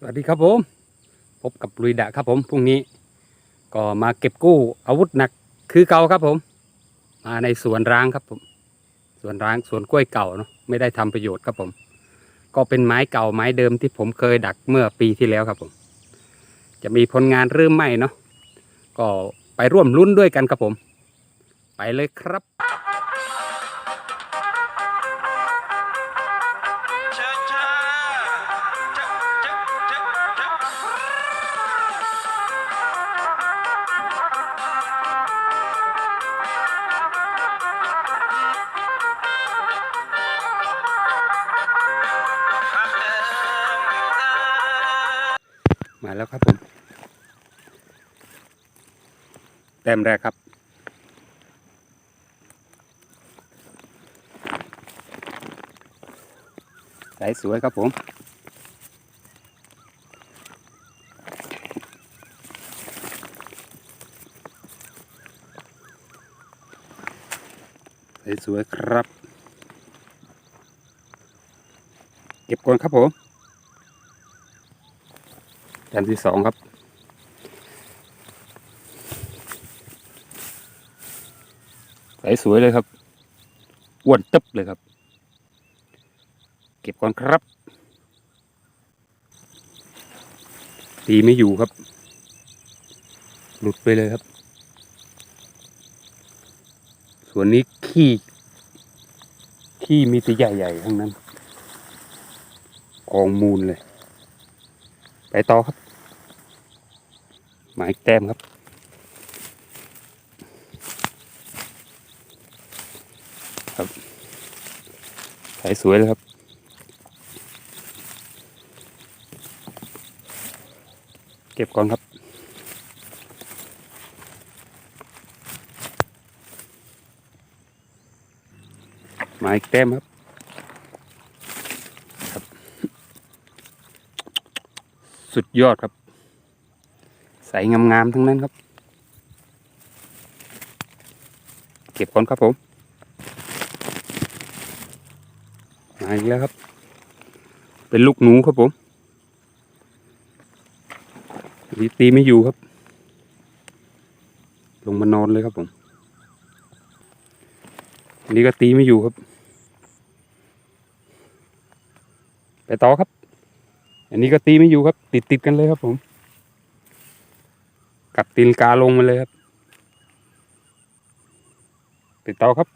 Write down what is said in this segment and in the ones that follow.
สวัสดีครับผม พบกับลุยดะครับผมพรุ่งนี้ ก็มาเก็บกู้อาวุธหนักคือเก่าครับผม มาในสวนร้างครับผมสวนร้างสวนกล้วยเก่าเนาะไม่ได้ทำประโยชน์ครับผม ก็เป็นไม้เก่าไม้เดิมที่ผมเคยดักเมื่อปีที่แล้วครับผม จะมีผลงานเริ่มใหม่เนาะก็ไปร่วมลุ้นด้วยกันครับผม ไปเลยครับ มาแล้วครับผม แต้มแรกครับ สายสวยครับผมสายสวยครับ เก็บก่อนครับผม แต้มที่สองครับ ใสสวยเลยครับอ้วนตึบเลยครับ เก็บก่อนครับ ตีไม่อยู่ครับ หลุดไปเลยครับ ส่วนนี้ขี้ขี้มีต่ใหญ่ๆทั้งนั้นกองมูลเลย ไปต่อครับ หมายแต้มครับ ครับสายสวยเลยครับ เก็บก่อนครับหมายแต้มครับครับสุดยอดครับ ใสงามๆทั้งนั้นครับ เก็บก่อนครับผมมาอีกแล้วครับ เป็นลูกหนูครับผมนี่ตีไม่อยู่ครับ ลงมานอนเลยครับผมนนี้ก็ตีไม่อยู่ครับ ไปต่อครับ อันนี้ก็ตีไม่อยู่ครับ ติดติดๆกันเลยครับผม กับตีนกาลงมาเลยครับติดต่อครับ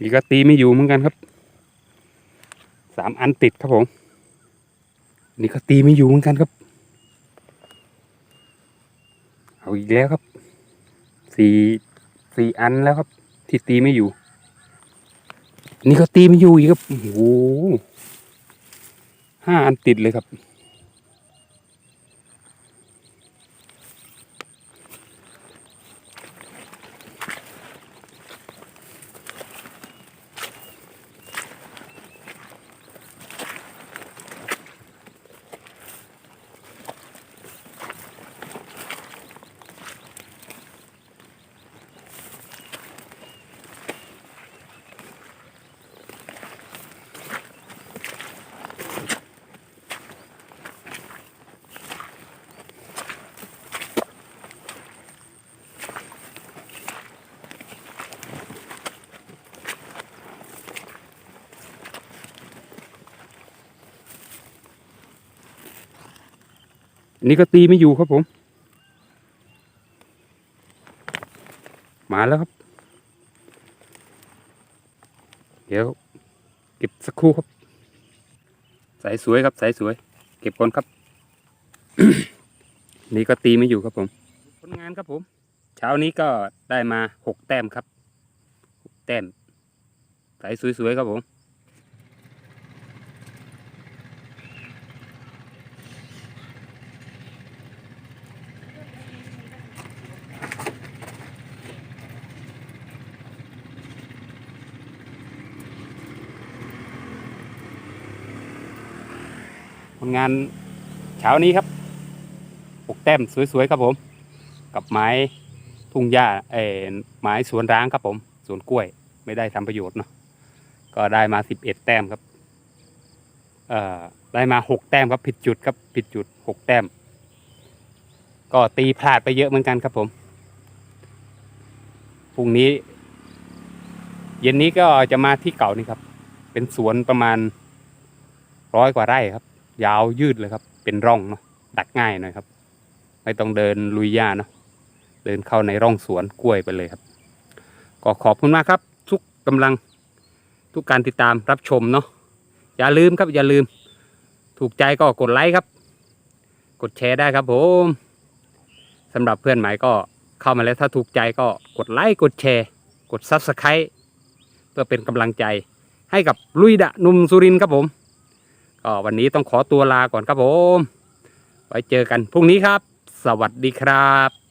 นี่ก็ตีไม่อยู่เหมือนกันครับ สามอันติดครับผม นี่ก็ตีไม่อยู่เหมือนกันครับ เอาอีกแล้วครับสี่ สี่อันแล้วครับ ที่ตีไม่อยู่ นี่ก็ตีไม่อยู่อีกครับโอ้โหห้าอันติดเลยครับ นี่ก็ตีไม่อยู่ครับผม มาแล้วครับ เดี๋ยวเก็บสักครู่ครับ สายสวยครับสายสวย เก็บก่อนครับ นี่ก็ตีไม่อยู่ครับผมผลงานครับผม เช้านี้ก็ได้มาหกแต้มครับหกแต้มสายสวยๆครับผม ผลงานเช้านี้ครับหกแต้มสวยๆครับผม กับไม้ทุ่งหญ้าเออไม้สวนร้างครับผมสวนกล้วยไม่ได้ทำประโยชน์เนาะก็ได้มาสิบเอ็ดแต้มครับเอ่อได้มาหกแต้มครับผิดจุดครับผิดจุดหกแต้ม ก็ตีพลาดไปเยอะเหมือนกันครับผมพรุ่งนี้ เย็นนี้ก็จะมาที่เก่านี่ครับ เป็นสวนประมาณร้อยกว่าไร่ครับ ยาวยืดเลยครับ เป็นร่องเนาะดักง่ายหน่อยครับ ไม่ต้องเดินลุยหญ้าเนาะเดินเข้าในร่องสวนกล้วยไปเลยครับ ก็ขอบคุณมากครับ ทุกกำลังทุกการติดตามรับชมเนาะอย่าลืมครับอย่าลืม ถูกใจก็กดไลค์ครับ กดแชร์ได้ครับผมสำหรับเพื่อนใหม่ก็เข้ามาแล้วถ้าถูกใจก็กดไลค์กดแชร์ กด Subscribe เพื่อเป็นกำลังใจให้กับลุยดะนุ่มสุรินครับผม ก็วันนี้ต้องขอตัวลาก่อนครับผม ไว้เจอกันพรุ่งนี้ครับ สวัสดีครับ